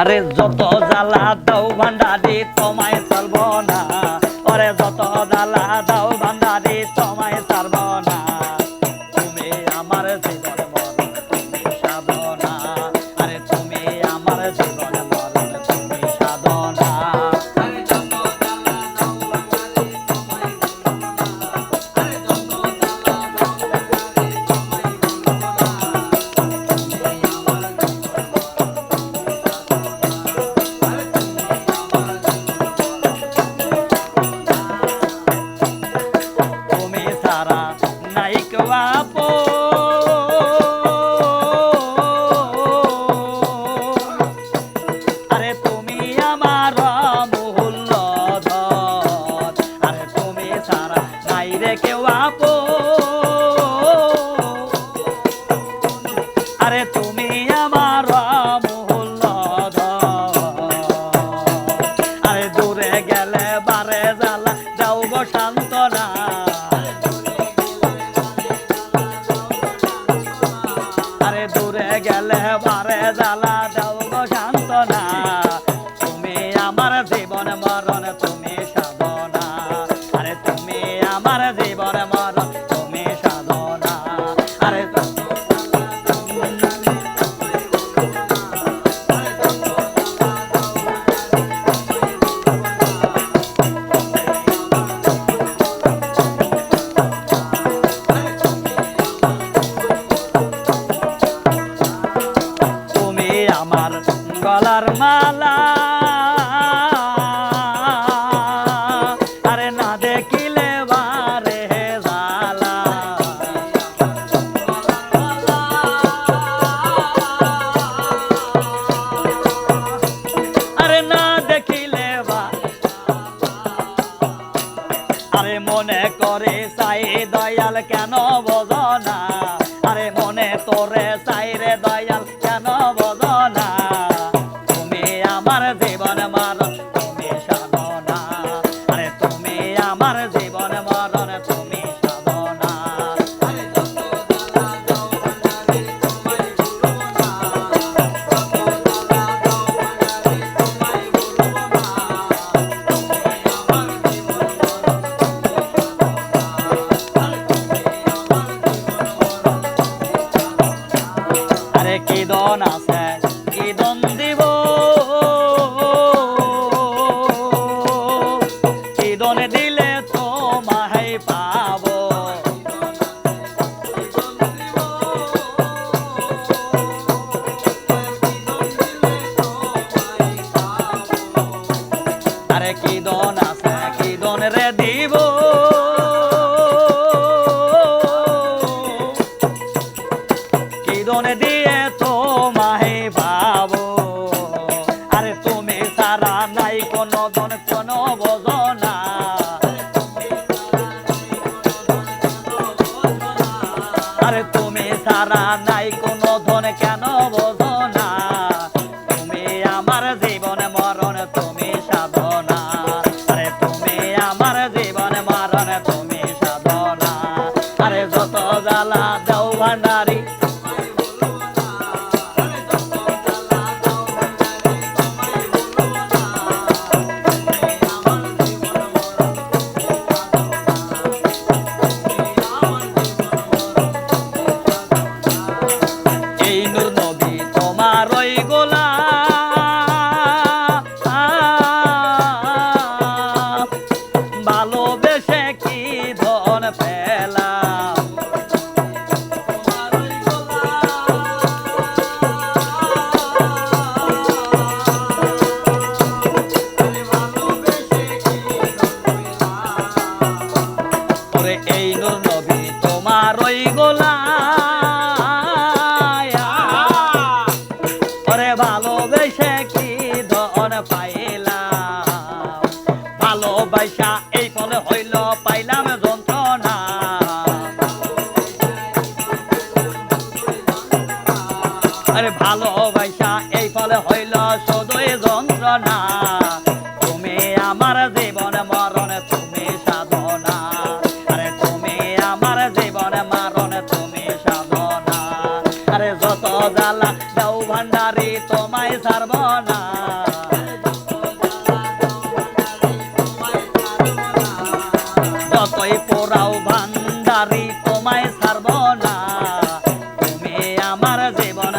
আরে যত জ্বালা দাও ভান্ডারি, তোমায় চালব না। আরে যত জ্বালা দাও ভান্ডারি, তোমায় ছাড়ব না। সারা নাই কাপো আরে তুমি আমার நல்ல গলার মালা। আরে না দেখিলে আরে না দেখিলে আরে মনে করে দয়াল, কেন বোঝনা আরে মনে তোরে সাই রে দয়াল। আছে কি দন সারা নাই কোনো ধন কেন ভালোবেসে কি ধন পাইলাম আরে ভালোবাসা এই ফলে হইল শুধুই যন্ত্রণা। তুমি আমার জীবন মরণ, তুমি সাধনা। আরে তুমি আমার জীবন মরণ, তুমি সাধনা। আরে যত জ্বালা যাও ভান্ডারি, তোমায় সার্বনা যতই পোড়াও ভান্ডারি, তোমায় সার্বনা তুমি আমার জীবন